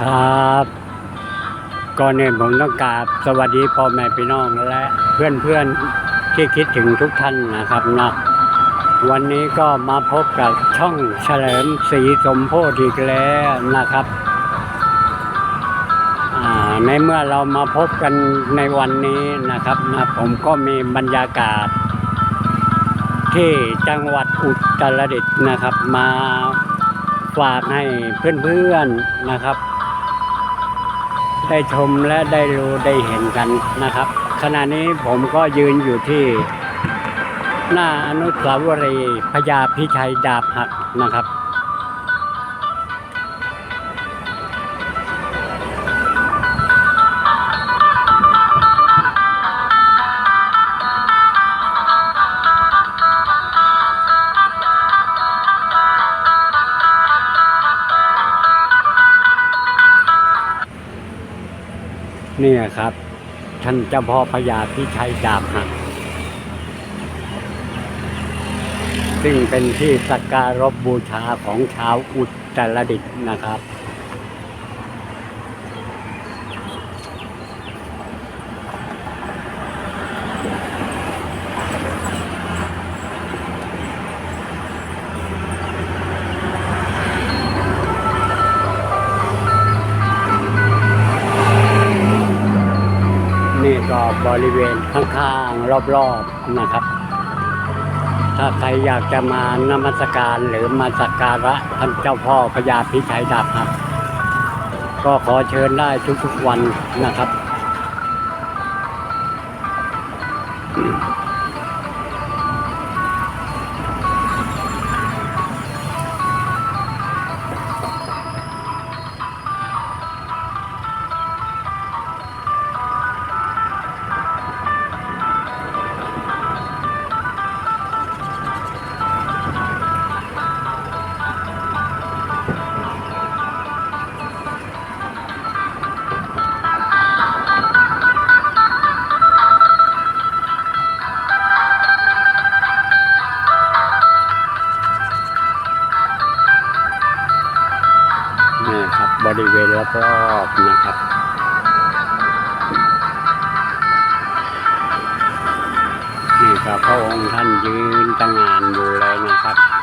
ครับ ก่อนอื่นผมต้องกราบสวัสดีพ่อแม่พี่น้องและเพื่อนเพื่อนๆที่คิดถึงทุกท่านนะครับนะวันนี้ก็มาพบกับช่องเฉลิมศรีสมโพธิอีกแล้วนะครับในเมื่อเรามาพบกันในวันนี้นะครับนะผมก็มีบรรยากาศ ที่จังหวัดอุตรดิตถ์นะครับมาฝากให้เพื่อนๆนะครับ ได้ชมและได้รู้ได้เห็นกันนะครับ ขณะนี้ผมก็ยืนอยู่ที่ หน้าอนุสาวรีย์พญาพิชัยดาบหักนะครับ เนี่ยครับ ท่านเจ้าพ่อพญาพิชัยดาบหักซึ่งเป็นที่สักการบบูชาของชาวอุตรดิตถ์นะครับ ก็บริเวณข้างๆรอบๆนะครับ ถ้าใครอยากจะมานมัสการหรือมาสักการะท่านเจ้าพ่อพญาพิชัยดาบหักก็ขอเชิญได้ทุกๆวันนะครับนี่ครับ บริเวณรอบๆนะครับนี่ครับพระองค์ท่านยืนตั้งงานอยู่เลยนะครับ